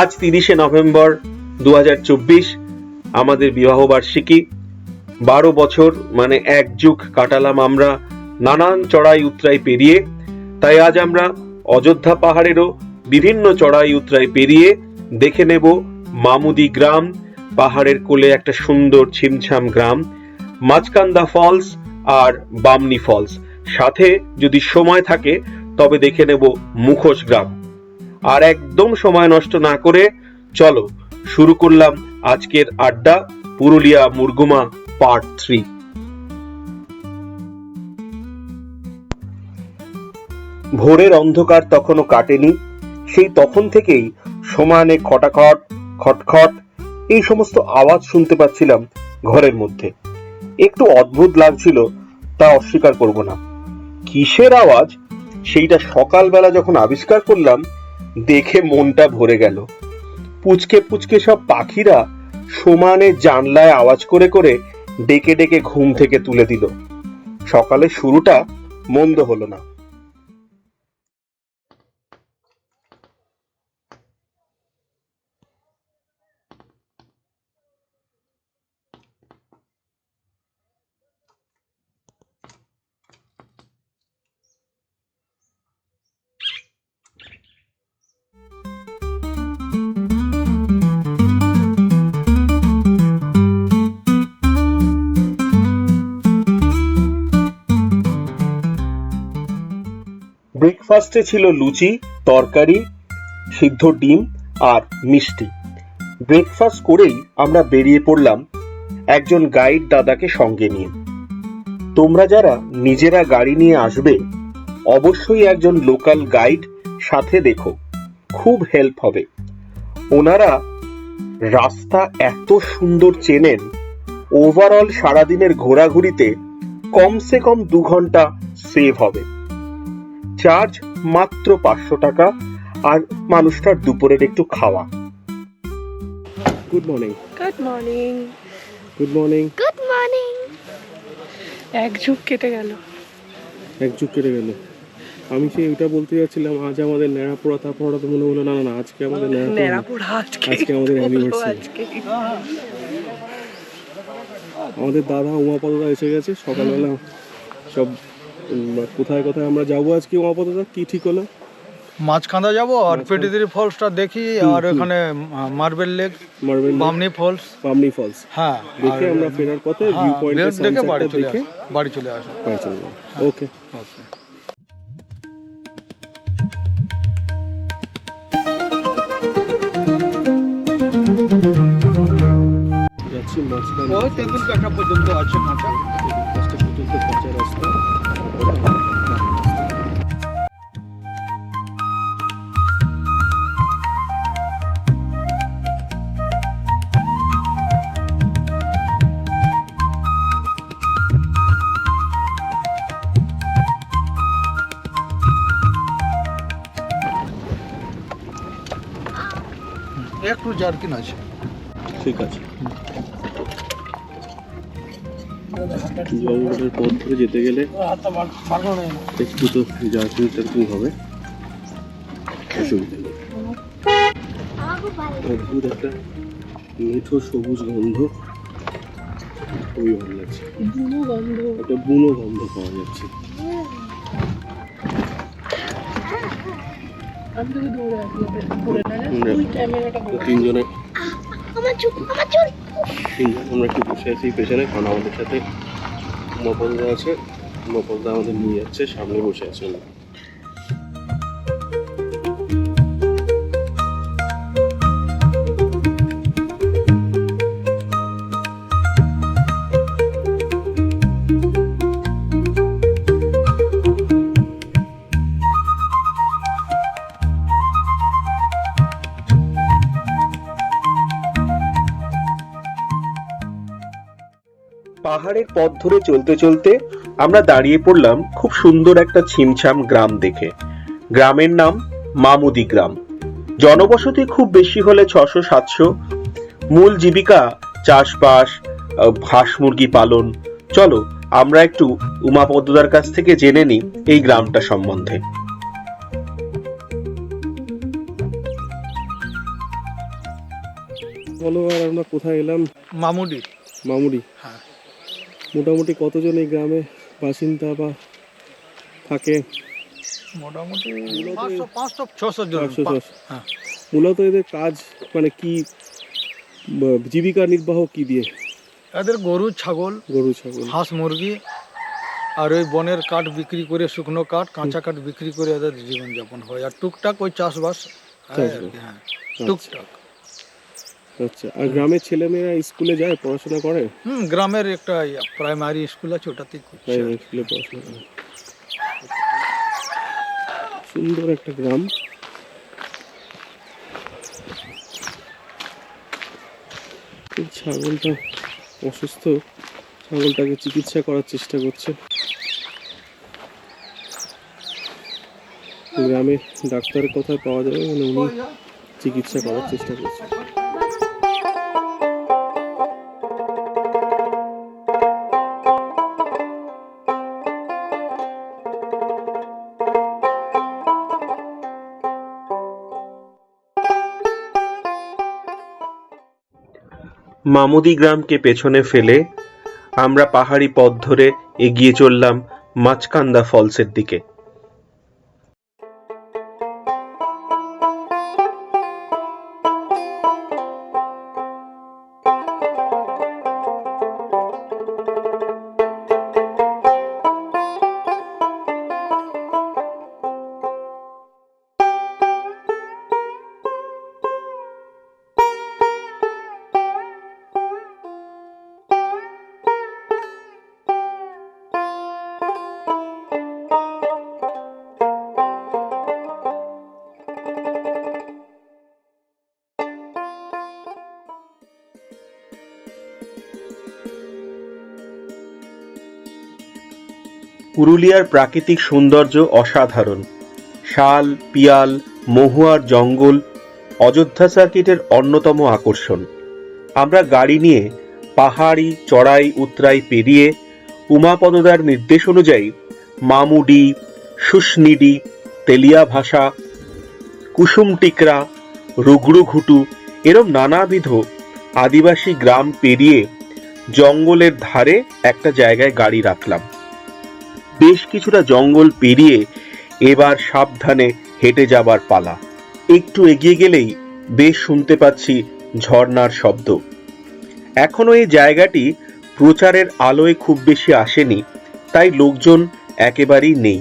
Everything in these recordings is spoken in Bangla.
আজ তিরিশে নভেম্বর দু হাজার চব্বিশ, আমাদের বিবাহ বার্ষিকী বারো বছর মানে এক যুগ কাটালাম আমরা নানান চড়াই উতরাই পেরিয়ে। তাই আজ আমরা অযোধ্যা পাহাড়েরও বিভিন্ন চড়াই উতরাই পেরিয়ে দেখে নেব মামুদি গ্রাম, পাহাড়ের কোলে একটা সুন্দর ছিমছাম গ্রাম, মাঝকান্দা ফলস আর বামনি ফলস। সাথে যদি সময় থাকে, তবে দেখে নেব মুখোশ গ্রাম। আর একদম সময় নষ্ট না করে চলো, শুরু করলাম আজকের আড্ডা, পুরুলিয়া মুরগুমা পার্ট থ্রি ভোরের অন্ধকার তখনও কাটেনি, সেই তখন থেকেই সমানে খটাখট, খটখট, এই সমস্ত আওয়াজ শুনতে পাচ্ছিলাম ঘরের মধ্যে। একটু অদ্ভুত লাগছিল, তা অস্বীকার করব না। কিসের আওয়াজ? সেইটা সকালবেলা যখন আবিষ্কার করলাম দেখে মনটা ভরে গেল। পুচকে পুচকে সব পাখিরা সমানে জানলায় আওয়াজ করে করে ডেকে ডেকে ঘুম থেকে তুলে দিল। সকালে শুরুটা মন্দ হলো না। ব্রেকফাস্টে ছিল লুচি, তরকারি, সিদ্ধ ডিম আর মিষ্টি। ব্রেকফাস্ট করেই আমরা বেরিয়ে পড়লাম একজন গাইড দাদাকে সঙ্গে নিয়ে। তোমরা যারা নিজেরা গাড়ি নিয়ে আসবে, অবশ্যই একজন লোকাল গাইড সাথে দেখো। খুব হেল্প হবে। ওনারা রাস্তা এত সুন্দর চেনেন ওভারঅল সারাদিনের ঘোরাঘুরিতে কমসে কম দু ঘণ্টা সেভ হবে। চার্জ মাত্র পাঁচশো টাকা আর মানুষটার দুপুরের একটু খাওয়া। Good morning good morning good morning good morning এক যুগ কেটে গেল। এক যুগ কেটে গেল। আমি সেই ওইটা বলতে যাচ্ছিলাম আজ আমাদের ন্যাড়াপোড়া তারপর তো মনে হলো না না আজকে আমাদের ন্যাড়াপোড়া নেড়াপোড়া আজকে আজকে আমাদের। আজকে আমাদের দাদা উমাপদদা এসে গেছে। সকালবেলা সব কোথায় কোথায় আমরা যাব আজকে উমাপদদা কি ঠিক হলো? মাঝখান্দা যাব আর পেটিদিরি ফলসটা দেখি আর ওখানে marble lake marble Bamni falls. Pamni falls. হ্যাঁ। দেখে আমরা ফেরার পথে ভিউ হ্যাঁ, পয়েন্টের দেখে বাড়ি চলে আসো বাড়ি চলে আসো বাড়ি চলে যাব। ওকে Okay. যাচ্ছি মাঝখানে। ওই তেঁতুল কাটা পর্যন্ত আছে কাঁচা পর্যন্ত কাঁচা রাস্তা। একটু জার্কিন আছে। ঠিক আছে। জঙ্গলের পথ ধরে যেতে গেলে একটু তো জার্কিং টার্কিং হবে। অসুবিধা নেই। অদ্ভুত একটা মিঠো সবুজ গন্ধ খুবই ভালো লাগছে। একটা বুনো গন্ধ পাওয়া যাচ্ছে। তিনজনে আমরা একটু বসে আছি পেছনে কারণ আমাদের সাথে। উমাপদা আছে উমাপদা আমাদের নিয়ে যাচ্ছে সামনে বসে আছে পাহাড়ের পথ ধরে চলতে চলতে আমরা দাঁড়িয়ে পড়লাম খুব সুন্দর একটা ছিমছাম গ্রাম দেখে। গ্রামের নাম মামুদি গ্রাম। জনবসতি খুব বেশি হলে ছশো সাতশো। মূল জীবিকা চাষবাস হাঁস মুরগি পালন। চলো আমরা একটু উমাপদ্দার কাছ থেকে জেনে নিই এই গ্রামটা সম্বন্ধে। বলো আর আমরা কোথায় এলাম? মামুডি মামুড়ি হ্যাঁ। মোটামুটি কতজন এই গ্রামে বাসিন্দা বা থাকে? মোটামুটি পাঁচশো ছশো জন। ছশো। হ্যাঁ। মূলত এদের কাজ মানে কি জীবিকা নির্বাহ কি দিয়ে? এদের গরু ছাগল গরু ছাগল। হাঁস মুরগি আর ওই বনের কাঠ বিক্রি করে শুকনো কাঠ কাঁচা কাঠ বিক্রি করে এদের জীবনযাপন হয়। আর টুকটাক ওই চাষবাস। হয় হ্যাঁ। টুকটাক। আচ্ছা আর গ্রামের ছেলেমেয়েরা স্কুলে যায় পড়াশোনা করে? হুম গ্রামের একটা প্রাইমারি স্কুল আছে ওটাতেই প্রাইমারি স্কুলে পড়াশোনা করে। সুন্দর একটা গ্রাম। ছাগলটা অসুস্থ। ছাগলটাকে চিকিৎসা করার চেষ্টা করছে। গ্রামে ডাক্তারের কোথায় পাওয়া যাবে মানে উনি চিকিৎসা করার চেষ্টা করছে। মামুদি গ্রামকে পেছনে ফেলে আমরা পাহাড়ি পথ ধরে এগিয়ে চললাম মাছকান্দা ফলসের দিকে। পুরুলিয়ার প্রাকৃতিক সৌন্দর্য অসাধারণ। শাল, পিয়াল, মহুয়ার জঙ্গল, অযোধ্যা সার্কিটের অন্যতম আকর্ষণ। আমরা গাড়ি নিয়ে পাহাড়ি, চড়াই, উতরাই পেরিয়ে উমাপদদার নির্দেশ অনুযায়ী মামুডি শুশনিডি তেলিয়া ভাষা, কুসুম টিকরা রুগড়ুঘুটু এরম নানাবিধ আদিবাসী গ্রাম পেরিয়ে জঙ্গলের ধারে একটা জায়গায় গাড়ি রাখলাম। বেশ কিছুটা জঙ্গল পেরিয়ে এবার সাবধানে হেঁটে যাবার পালা। একটু এগিয়ে গেলেই বেশ শুনতে পাচ্ছি ঝর্ণার শব্দ। এখনও এই জায়গাটি প্রচারের আলোয় খুব বেশি আসেনি, তাই লোকজন একেবারেই নেই।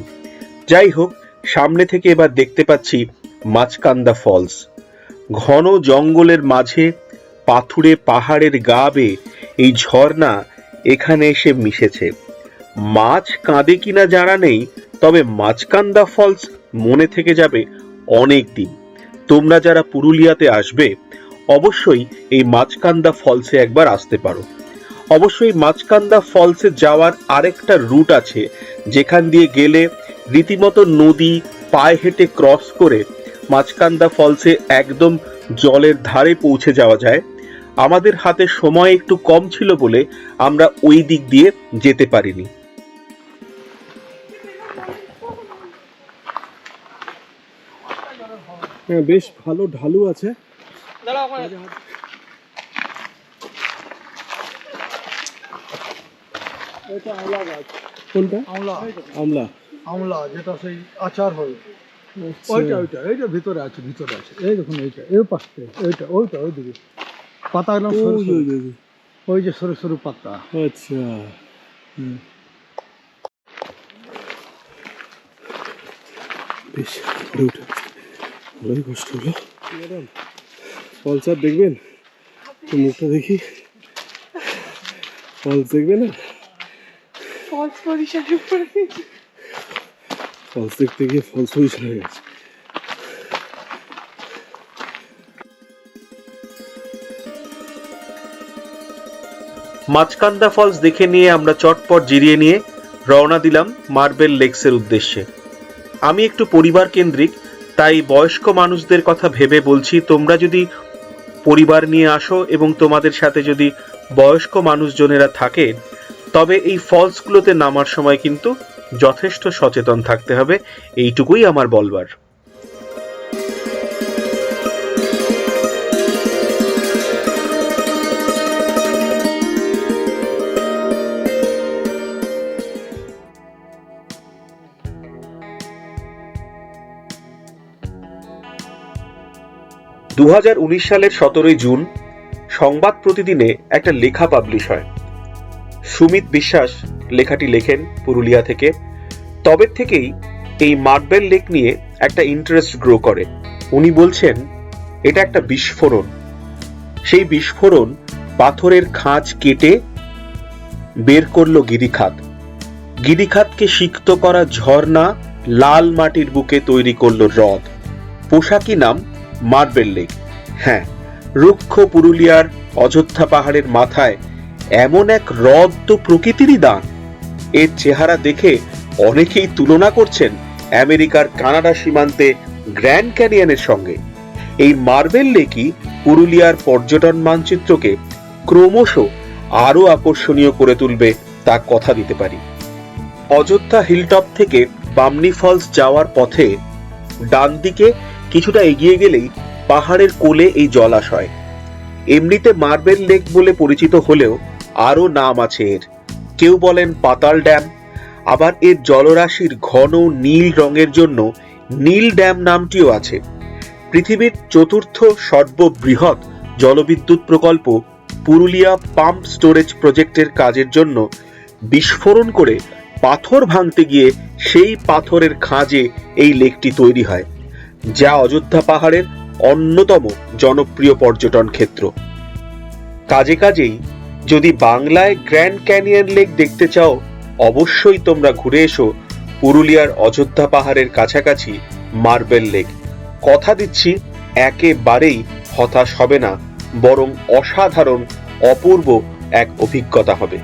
যাই হোক, সামনে থেকে এবার দেখতে পাচ্ছি মাছকান্দা ফলস। ঘন জঙ্গলের মাঝে পাথুরে পাহাড়ের গা বেয়ে এই ঝর্ণা এখানে এসে মিশেছে। মাছ কাঁদে কিনা জানা নেই, তবে মাছকান্দা ফলস মনে থেকে যাবে অনেক দিন। তোমরা যারা পুরুলিয়াতে আসবে, অবশ্যই এই মাছকান্দা ফলসে একবার আসতে পারো। অবশ্যই মাছকান্দা ফলসে যাওয়ার আরেকটা রুট আছে, যেখান দিয়ে গেলে রীতিমতো নদী, পায়ে হেঁটে ক্রস করে মাছকান্দা ফলসে একদম জলের ধারে পৌঁছে যাওয়া যায়। আমাদের হাতে সময় একটু কম ছিল বলে আমরা ওই দিক দিয়ে যেতে পারিনি। হ্যাঁ বেশ ভালো ঢালু আছে। কোনটা? আমলা। আমলা। আমলা যেটা সেই আচার হয়। আচ্ছা। ওইটা ওইটা এইটা ভিতরে আছে ভিতরে আছে। এই দেখুন এইটা এই পাশে এইটা ওইটা ওই পাতা যে সরু সরু পাতা। আচ্ছা। হুম। বেশ উঠে। ভালোই কষ্ট হলো ফলসার দেখবেন? একটু মুখটা দেখি। ফলস দেখবে না? ফলস পজিশনে ফলস দেখতে গিয়ে ফলস পজিশন হয়ে গেছে। মাছকান্দা ফলস দেখে নিয়ে আমরা চটপট জিরিয়ে নিয়ে রওনা দিলাম মার্বেল লেকসের উদ্দেশ্যে। আমি একটু পরিবার কেন্দ্রিক তাই বয়স্ক মানুষদের কথা ভেবে বলছি, তোমরা যদি পরিবার নিয়ে আসো এবং তোমাদের সাথে যদি বয়স্ক মানুষজনেরা থাকে, তবে এই ফলসগুলোতে নামার সময় কিন্তু যথেষ্ট সচেতন থাকতে হবে। এইটুকুই আমার বলবার। দু হাজার উনিশ সালের সতেরোই জুন সংবাদ প্রতিদিনে একটা লেখা পাবলিশ হয়। সুমিত বিশ্বাস লেখাটি লেখেন পুরুলিয়া থেকে। তবে থেকেই এই মার্বেল লেক নিয়ে একটা ইন্টারেস্ট গ্রো করে। উনি বলছেন, এটা একটা বিস্ফোরণ। সেই বিস্ফোরণ পাথরের খাঁজ কেটে বের করল গিরিখাত। গিরিখাতকে সিক্ত করা ঝর্ণা লাল মাটির বুকে তৈরি করল হ্রদ। পোশাকি নাম মার্বেল লেক হ্যাঁ রুক্ষ পুরুলিয়ার অযোধ্যা পাহাড়ের মাথায় এমন এক হ্রদ তো প্রকৃতিরই দান। এর চেহারা দেখে অনেকেই তুলনা করছেন আমেরিকার কানাডা সীমান্তে গ্র্যান্ড ক্যানিয়নের সঙ্গে। এই মার্বেল লেকই পুরুলিয়ার পর্যটন মানচিত্রকে ক্রমশ আরও আকর্ষণীয় করে তুলবে তা কথা দিতে পারি। অযোধ্যা হিলটপ থেকে বামনি ফলস যাওয়ার পথে ডান দিকে কিছুটা এগিয়ে গেলেই পাহাড়ের কোলে এই জলাশয় এমনিতে মার্বেল লেক বলে পরিচিত হলেও আরও নাম আছে এর। কেউ বলেন পাতাল ড্যাম, আবার এর জলরাশির ঘন নীল রঙের জন্য নীল ড্যাম নামটিও আছে। পৃথিবীর চতুর্থ সর্ববৃহৎ জলবিদ্যুৎ প্রকল্প পুরুলিয়া পাম্প স্টোরেজ প্রজেক্টের কাজের জন্য বিস্ফোরণ করে পাথর ভাঙতে গিয়ে সেই পাথরের খাঁজে এই লেকটি তৈরি হয়। যা অযোধ্যা পাহাড়ের অন্যতম জনপ্রিয় পর্যটন ক্ষেত্র। কাজে কাজেই যদি বাংলায় গ্র্যান্ড ক্যানিয়ন লেক দেখতে চাও, অবশ্যই তোমরা ঘুরে এসো পুরুলিয়ার অযোধ্যা পাহাড়ের কাছাকাছি মার্বেল লেক। কথা দিচ্ছি, একেবারেই হতাশ হবে না, বরং অসাধারণ, অপূর্ব এক অভিজ্ঞতা হবে।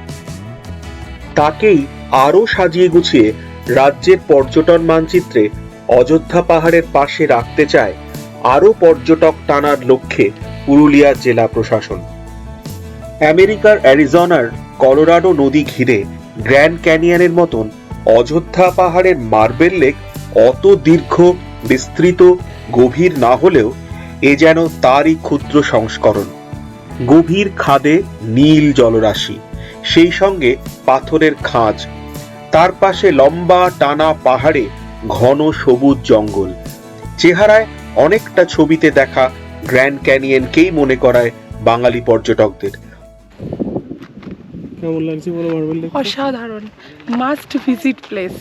তাকেই আরও সাজিয়ে গুছিয়ে রাজ্যের পর্যটন মানচিত্রে অযোধ্যা পাহাড়ের পাশে রাখতে চায় আরও পর্যটক টানার লক্ষ্যে পুরুলিয়া জেলা প্রশাসন। আমেরিকার অ্যারিজোনার কলোরাডো নদী ঘিরে গ্র্যান্ড ক্যানিয়নের মতন অযোধ্যা পাহাড়ের মার্বেল লেক অত দীর্ঘ, বিস্তৃত, গভীর না হলেও এ যেন তারই ক্ষুদ্র সংস্করণ। গভীর খাদে নীল জলরাশি, সেই সঙ্গে পাথরের খাঁজ। তার পাশে লম্বা টানা পাহাড়ে ঘন সবুজ জঙ্গল। চেহারায় অনেকটা ছবিতে দেখা গ্র্যান্ড ক্যানিয়নকেই মনে করায় বাঙালি পর্যটকদের। কেমন লাগছে বলো মার্বেল অসাধারণ। Must visit place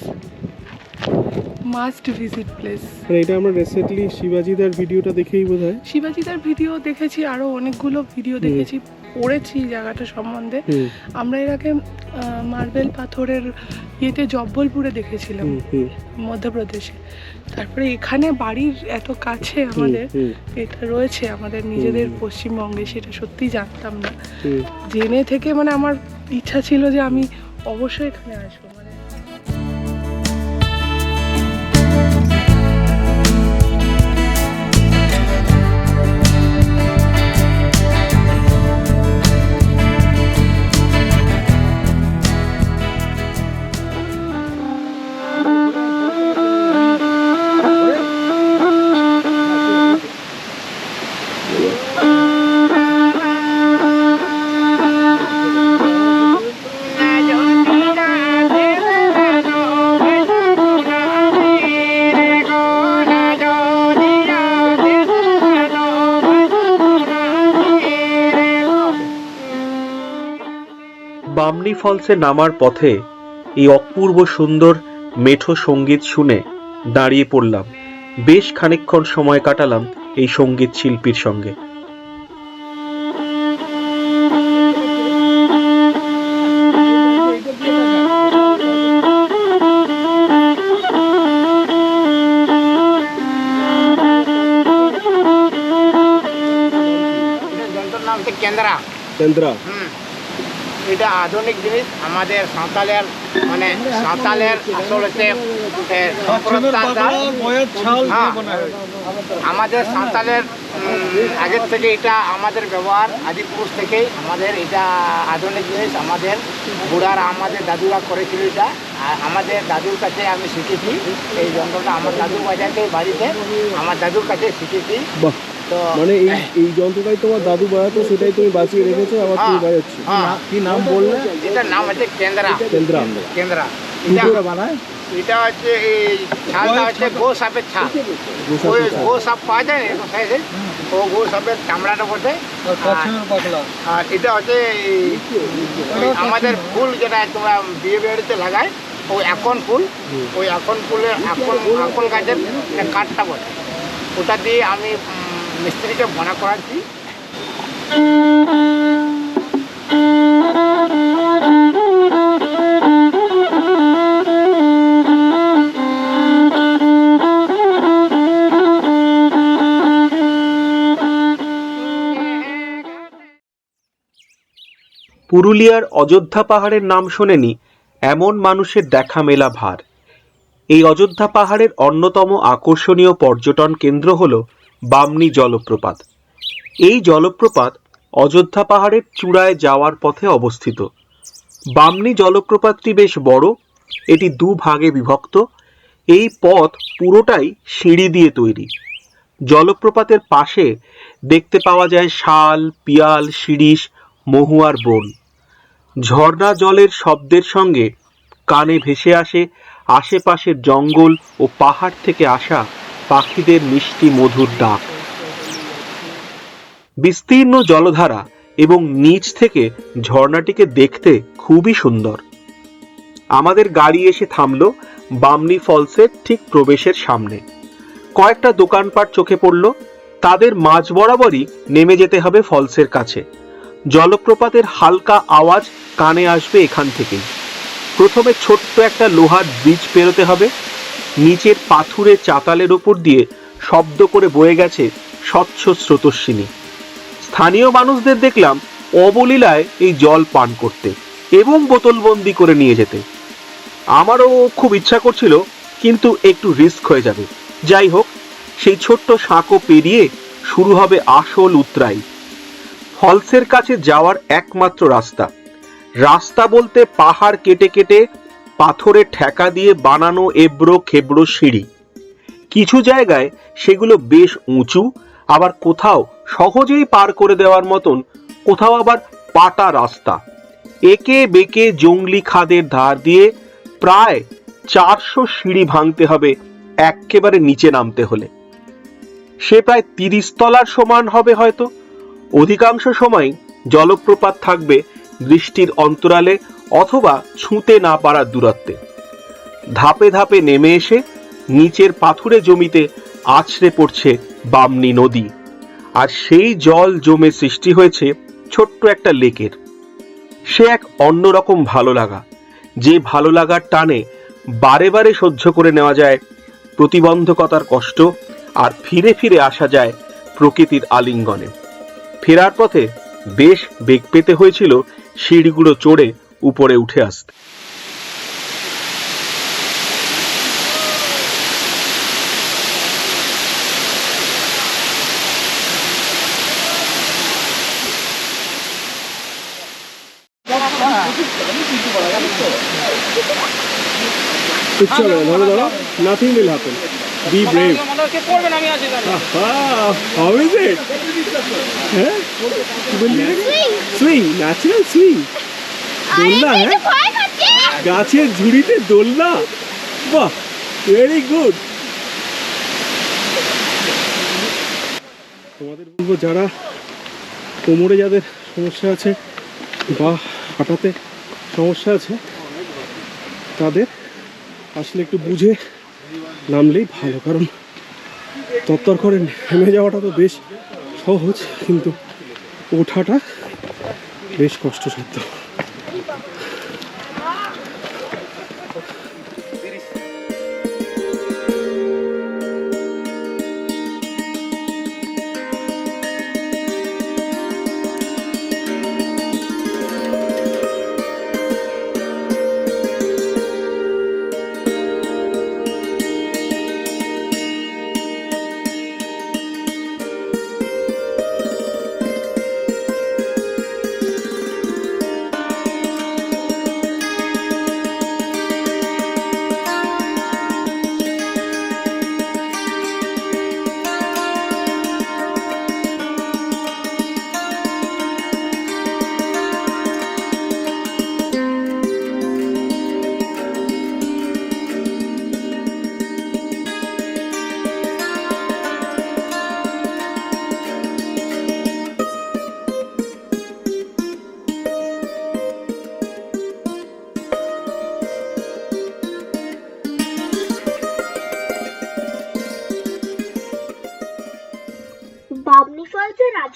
must visit place মানে এটা আমরা রিসেন্টলি শিবাজিদার ভিডিওটা দেখেই বোধহয়। শিবাজিদার ভিডিও দেখেছি আরও অনেকগুলো ভিডিও দেখেছি পড়েছি জায়গাটা সম্বন্ধে। আমরা এর আগে মার্বেল পাথরের ইয়েতে জব্বলপুরে দেখেছিলাম মধ্যপ্রদেশে। তারপরে এখানে বাড়ির এত কাছে আমাদের এটা রয়েছে আমাদের নিজেদের পশ্চিমবঙ্গে সেটা সত্যি জানতাম না। জেনে থেকে মানে আমার ইচ্ছা ছিল যে আমি অবশ্যই এখানে আসব। বামনি ফলসে নামার পথে এই অপূর্ব সুন্দর মেঠো সংগীত শুনে দাঁড়িয়ে পড়লাম। বেশ খানিকক্ষণ সময় কাটালাম এই সংগীত শিল্পীর সঙ্গে। কেন্দ্রা। কেন্দ্রা এটা আধুনিক জিনিস। আমাদের সাঁওতালের মানে সাঁওতালের আসল হচ্ছে হ্যাঁ। আমাদের সাঁওতালের আগের থেকে এটা আমাদের ব্যবহার আদিপুরুষ থেকেই আমাদের এটা আধুনিক জিনিস। আমাদের বুড়ারা আমাদের দাদুরা করেছিল এটা। আমাদের দাদুর কাছে আমি শিখেছি। এই যন্ত্রটা আমার দাদু বাজাতে বাড়িতে আমার দাদুর কাছে শিখেছি। মানে এই এই যন্ত্রটাই তোমার দাদু বাজাতো সেটাই তুমি বাঁচিয়ে রেখেছো আবার তুমি হ্যাঁ। বাজাচ্ছ হ্যাঁ। কি নাম বললে? এটার নাম হচ্ছে কেন্দ্রা। কেন্দ্রা। কেন্দ্রা। এটা বানায়? এটা হচ্ছে এই ছালটা হচ্ছে গো সাপের ছাল ওই গো সাপ পাওয়া যায় না এরকম সাইজে ও গো সাপের চামড়াটা বটে আর এটা হচ্ছে আমাদের ফুল যেটা তোমরা বিয়ে বাড়িতে লাগায় ওই এখন ফুল। ওই এখন ফুলের এখন এখন গাছের কাঠটা বটে। ওটা দিয়ে আমি মিস্ত্রিকে বনা করাচ্ছি পুরুলিয়ার অযোধ্যা পাহাড়ের নাম শোনেনি এমন মানুষের দেখা মেলা ভার। এই অযোধ্যা পাহাড়ের অন্যতম আকর্ষণীয় পর্যটন কেন্দ্র হল বামনি জলপ্রপাত। এই জলপ্রপাত অযোধ্যা পাহাড়ের চূড়ায় যাওয়ার পথে অবস্থিত। বামনি জলপ্রপাতটি বেশ বড়, এটি দু ভাগে বিভক্ত। এই পথ পুরোটাই সিঁড়ি দিয়ে তৈরি। জলপ্রপাতের পাশে দেখতে পাওয়া যায় শাল, পিয়াল, শিরিষ মহুয়ার বন। ঝর্ণা জলের শব্দের সঙ্গে কানে ভেসে আসে আশেপাশের জঙ্গল ও পাহাড় থেকে আসা পাখিদের মিষ্টি মধুর ডাক। বিস্তীর্ণ জলধারা এবং নিচ থেকে ঝর্ণাটিকে দেখতে খুবই সুন্দর। আমাদের গাড়ি এসে থামলো বামনি ফলসের ঠিক প্রবেশের সামনে। কয়েকটা দোকানপাট চোখে পড়ল, তাদের মাঝ বরাবরই নেমে যেতে হবে ফলসের কাছে। জলপ্রপাতের হালকা আওয়াজ কানে আসবে এখান থেকেই। প্রথমে ছোট্ট একটা লোহার ব্রিজ পেরোতে হবে নিচের পাথুরে চাতালের ওপর দিয়ে শব্দ করে বয়ে গেছে স্বচ্ছ স্রোতস্বিনী। স্থানীয় মানুষদের দেখলাম অবলীলায় এই জল পান করতে এবং বোতলবন্দি করে নিয়ে যেতে। আমারও খুব ইচ্ছা করছিল, কিন্তু একটু রিস্ক হয়ে যাবে। যাই হোক, সেই ছোট্ট সাঁকো পেরিয়ে শুরু হবে আসল উতরাই। ফলসের কাছে যাওয়ার একমাত্র রাস্তা। রাস্তা বলতে পাহাড় কেটে কেটে পাথরে ঠেকা দিয়ে বানানো এবড়ো খেবড়ো সিঁড়ি। কিছু জায়গায় সেগুলো বেশ উঁচু, আবার কোথাও সহজেই পার করে দেওয়ার মতন, কোথাও আবার পাটা রাস্তা। একে বেঁকে জঙ্গলি খাদের ধার দিয়ে প্রায় চারশো সিঁড়ি ভাঙতে হবে এক্কেবারে নিচে নামতে হলে। সে প্রায় তিরিশ তলার সমান হবে হয়তো। অধিকাংশ সময় জলপ্রপাত থাকবে দৃষ্টির অন্তরালে অথবা ছুঁতে না পারার দূরত্বে। ধাপে ধাপে নেমে এসে নিচের পাথুরে জমিতে আছড়ে পড়ছে বামনি নদী। আর সেই জল জমে সৃষ্টি হয়েছে ছোট্ট একটা লেকের। সে এক অন্যরকম ভালো লাগা যে ভালো লাগার টানে বারে বারে সহ্য করে নেওয়া যায় প্রতিবন্ধকতার কষ্ট আর ফিরে ফিরে আসা যায় প্রকৃতির আলিঙ্গনে। ফেরার পথে বেশ বেগ পেতে হয়েছিল সিঁড়িগুলো চড়ে উপরে উঠে আসতে। না ধরো ধরো। Nothing will happen be brave how is it হ্যাঁ? সুইং ন্যাচারাল সুইং দোলনা হ্যাঁ? গাছের ঝুড়িতে দোলনা? বাহ ভেরি গুড তোমাদের বলব যারা কোমরে যাদের সমস্যা আছে বা হাঁটাতে সমস্যা আছে তাদের আসলে একটু বুঝে নামলেই ভালো কারণ তত্তর করে নেমে যাওয়াটা তো বেশ সহজ কিন্তু ওঠাটা বেশ কষ্টসাধ্য।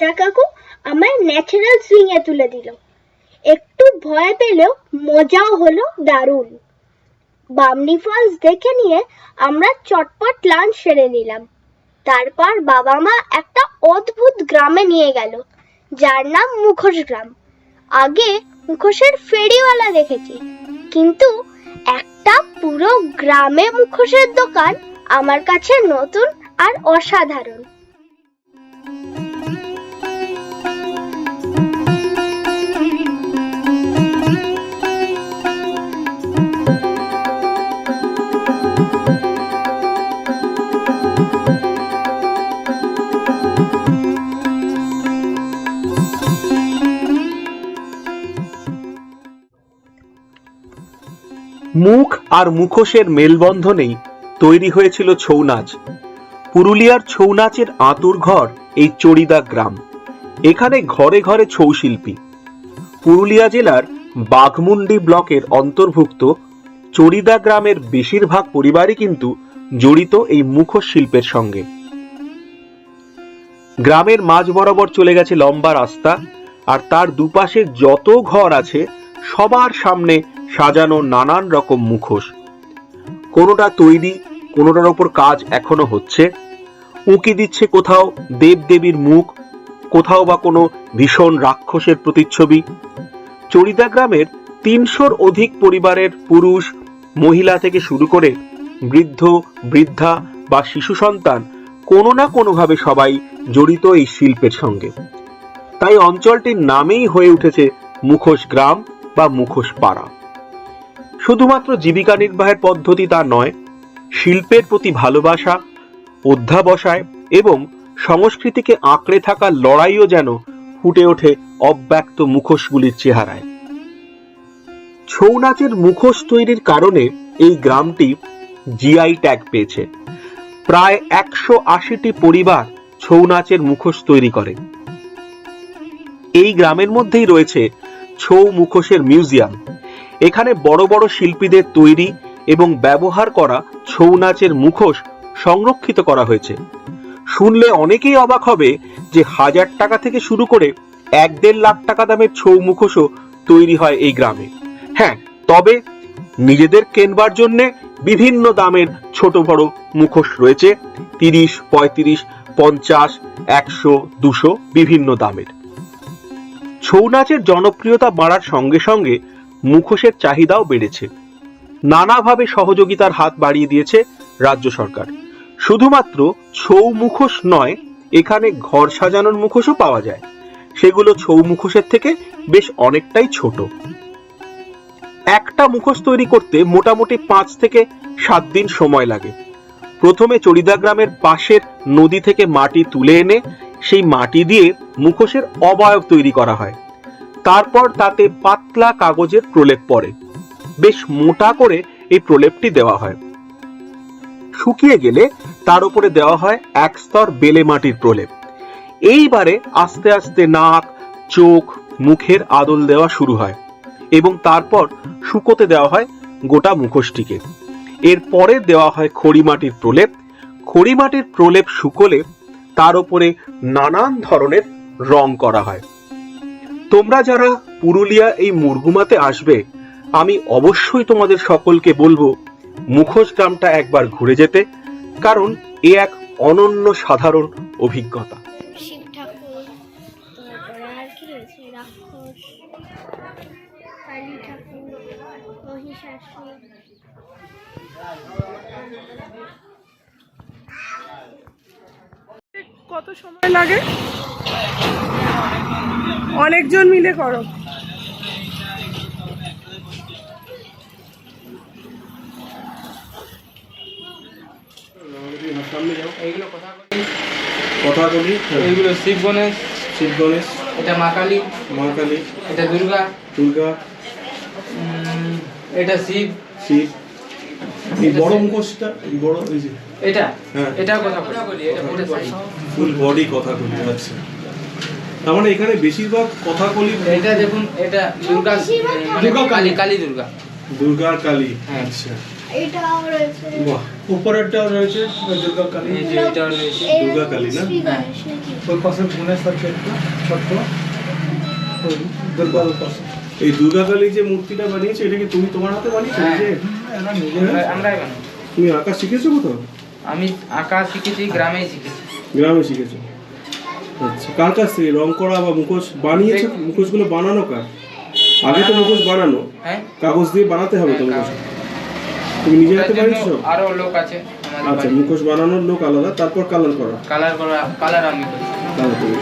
চাচা কাকু আমায় ন্যাচারাল সুইং এ তুলে দিল। একটু ভয় পেলেও মজাও হলো দারুণ। বামনি ফলস দেখে নিয়ে আমরা চটপট লাঞ্চ সেরে নিলাম। তারপর বাবা মা একটা অদ্ভুত গ্রামে নিয়ে গেল, যার নাম মুখোশ গ্রাম। আগে মুখোশের ফেরিওয়ালা দেখেছি, কিন্তু একটা পুরো গ্রামে মুখোশের দোকান আমার কাছে নতুন আর অসাধারণ। মুখ আর মুখোশের মেলবন্ধনেই তৈরি হয়েছিল ছৌ নাচ পুরুলিয়ার ছৌ নাচের আঁতুর ঘর এই চড়িদা গ্রাম। এখানে ঘরে ঘরে ছৌ শিল্পী পুরুলিয়া জেলার বাঘমুন্ডি ব্লকের অন্তর্ভুক্ত চড়িদা গ্রামের বেশিরভাগ পরিবারই কিন্তু জড়িত এই মুখোশ শিল্পের সঙ্গে। গ্রামের মাঝ বরাবর চলে গেছে লম্বা রাস্তা আর তার দুপাশে যত ঘর আছে সবার সামনে সাজানো নানান রকম মুখোশ। কোনোটা তৈরি, কোনোটার ওপর কাজ এখনও হচ্ছে। উঁকি দিচ্ছে কোথাও দেবদেবীর মুখ, কোথাও বা কোনো ভীষণ রাক্ষসের প্রতিচ্ছবি। চড়িদা গ্রামের তিনশোর অধিক পরিবারের পুরুষ, মহিলা থেকে শুরু করে বৃদ্ধ, বৃদ্ধা বা শিশু সন্তান কোনো না কোনোভাবে সবাই জড়িত এই শিল্পের সঙ্গে। তাই অঞ্চলটির নামেই হয়ে উঠেছে মুখোশ গ্রাম। বা মুখোশ পাড়া। শুধুমাত্র জীবিকা নির্বাহের পদ্ধতি তা নয়, শিল্পের প্রতি ভালোবাসা, অধ্যাবসায় এবং সংস্কৃতিকে আঁকড়ে থাকা লড়াইও যেন ফুটে ওঠে অব্যক্ত মুখোশগুলির চেহারায়। ছৌ নাচের মুখোশ তৈরির কারণে এই গ্রামটি জিআই ট্যাগ পেয়েছে। প্রায় একশো আশিটি পরিবার ছৌ নাচের মুখোশ তৈরি করে। এই গ্রামের মধ্যেই রয়েছে ছৌ মুখোশের মিউজিয়াম। এখানে বড় বড় শিল্পীদের তৈরি এবং ব্যবহার করা ছৌ নাচের মুখোশ সংরক্ষিত করা হয়েছে। শুনলে অনেকেই অবাক হবে যে হাজার টাকা থেকে শুরু করে এক দেড় লাখ টাকা দামের ছৌ মুখোশও তৈরি হয় এই গ্রামে। হ্যাঁ তবে নিজেদের কেনবার জন্য বিভিন্ন দামের ছোট বড় মুখোশ রয়েছে। তিরিশ, পঁয়ত্রিশ, পঞ্চাশ, একশো, দুশো বিভিন্ন দামের। ছৌ নাচের জনপ্রিয়তা বাড়ার সঙ্গে সঙ্গে মুখোশের চাহিদাও বেড়েছে। নানাভাবে সহযোগিতার হাত বাড়িয়ে দিয়েছে রাজ্য সরকার। শুধুমাত্র ছৌ মুখোশ নয়, এখানে ঘর সাজানোর মুখোশও পাওয়া যায়। সেগুলো ছৌ মুখোশের থেকে বেশ অনেকটাই ছোট। একটা মুখোশ তৈরি করতে মোটামুটি পাঁচ থেকে সাত দিন সময় লাগে। প্রথমে চড়িদা গ্রামের পাশের নদী থেকে মাটি তুলে এনে সেই মাটি দিয়ে মুখোশের অবয়ব তৈরি করা হয়। তারপর তাতে পাতলা কাগজের প্রলেপ পড়ে। বেশ মোটা করে এই প্রলেপটি দেওয়া হয়। শুকিয়ে গেলে তার উপরে দেওয়া হয় এক স্তর বেলে মাটির প্রলেপ। এইবারে আস্তে আস্তে নাক, চোখ, মুখের আদল দেওয়া শুরু হয় এবং তারপর শুকোতে দেওয়া হয় গোটা মুখোশটিকে। এরপরে দেওয়া হয় খড়ি মাটির প্রলেপ। খড়ি মাটির প্রলেপ শুকোলে তার উপরে নানান ধরনের রং করা হয়। তোমরা যারা পুরুলিয়া এই মুরগুমাতে আসবে, আমি অবশ্যই তোমাদের সকলকে বলব, মুখোশ গ্রামটা একবার ঘুরে যেতে, কারণ এ এক অনন্য সাধারণ অভিজ্ঞতা। কত সময় লাগে? অনেকজন মিলে করো। এইগুলো কথা কথা বলি এইগুলো শিব গণেশ। শিব গণেশ। এটা মা কালী। মা কালী। এটা দুর্গা। দুর্গা। এটা শিব। শিব। এই বড় মুখোশটা এই বড় এই যে। এটা? হ্যাঁ। এটাও কথা বলি। এটা ফুল বডি কথা বলি আচ্ছা। তার মানে এখানে বেশিরভাগ কথা বলি এটা দেখুন এটা দুর্গা মানে দুর্গা কালী কালী দুর্গা। দুর্গা কালী হ্যাঁ। আচ্ছা। এটাও রয়েছে। বাহ। উপরেরটাও রয়েছে দুর্গা কালী। এই যে এটাও রয়েছে। দুর্গা কালী না? ওই পাশে ছোট্ট। এই দুর্গাকালী যে মূর্তিটা বানিয়েছে এটা কি তুমি তোমার হাতে বানিয়েছো? হ্যাঁ। নিজে? আমরা- তুমি আঁকা শিখেছো কোথাও? আমি আঁকা শিখেছি গ্রামেই শিখেছি। গ্রামে শিখেছো? আচ্ছা কার কাছ থেকে? রং করা বা মুখোশ বানিয়েছো? মুখোশগুলো বানানো কার? আগে তো মুখোশ বানানো। হ্যাঁ। কাগজ দিয়ে বানাতে হবে তো মুখোশ। তুমি নিজে হাতে বানিয়েছো? আরও লোক আছে আচ্ছা মুখোশ বানানোর লোক আলাদা তারপর কালার করা। কালার করা কালার আমি করি। কালার করে।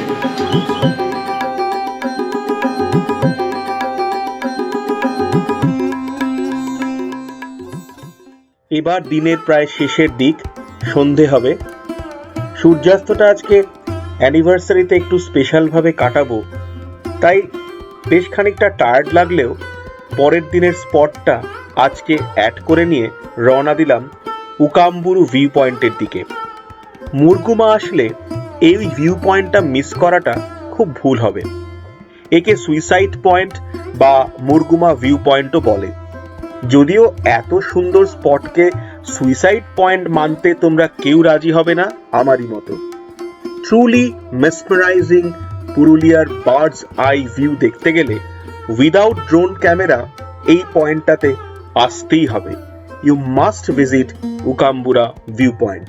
এবার দিনের প্রায় শেষের দিক। সন্ধে হবে। সূর্যাস্তটা আজকে অ্যানিভার্সারিতে একটু স্পেশালভাবে কাটাবো। তাই বেশ খানিকটা টায়ার্ড লাগলেও পরের দিনের স্পটটা আজকে অ্যাড করে নিয়ে রওনা দিলাম উকাম্বুরু ভিউ পয়েন্টের দিকে। মুরগুমা আসলে এই ভিউ পয়েন্টটা মিস করাটা খুব ভুল হবে। একে সুইসাইড পয়েন্ট বা মুরগুমা ভিউ পয়েন্টও বলে। যদিও এত সুন্দর স্পটকে সুইসাইড পয়েন্ট মানতে তোমরা কেউ রাজি হবে না আমারই মতো। ট্রুলি মেসমারাইজিং পুরুলিয়ার বার্ডস আই ভিউ দেখতে গেলে উইদাউট ড্রোন ক্যামেরা এই পয়েন্টটাতে আসতেই হবে। You must visit Ukambura view point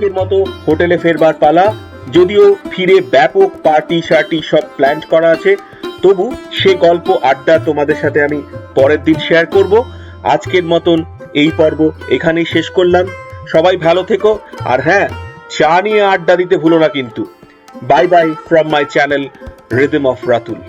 আজকের মতো হোটেলে ফেরবার পালা। যদিও ফিরে ব্যাপক পার্টি শার্টি সব প্ল্যান করা আছে, তবু সে গল্প আড্ডা তোমাদের সাথে আমি পরের দিন শেয়ার করব। আজকের মতন এই পর্ব এখানেই শেষ করলাম। সবাই ভালো থেকো, আর হ্যাঁ চা নিয়ে আড্ডা দিতে ভুলো না কিন্তু। Bye bye from my channel rhythm of Ratul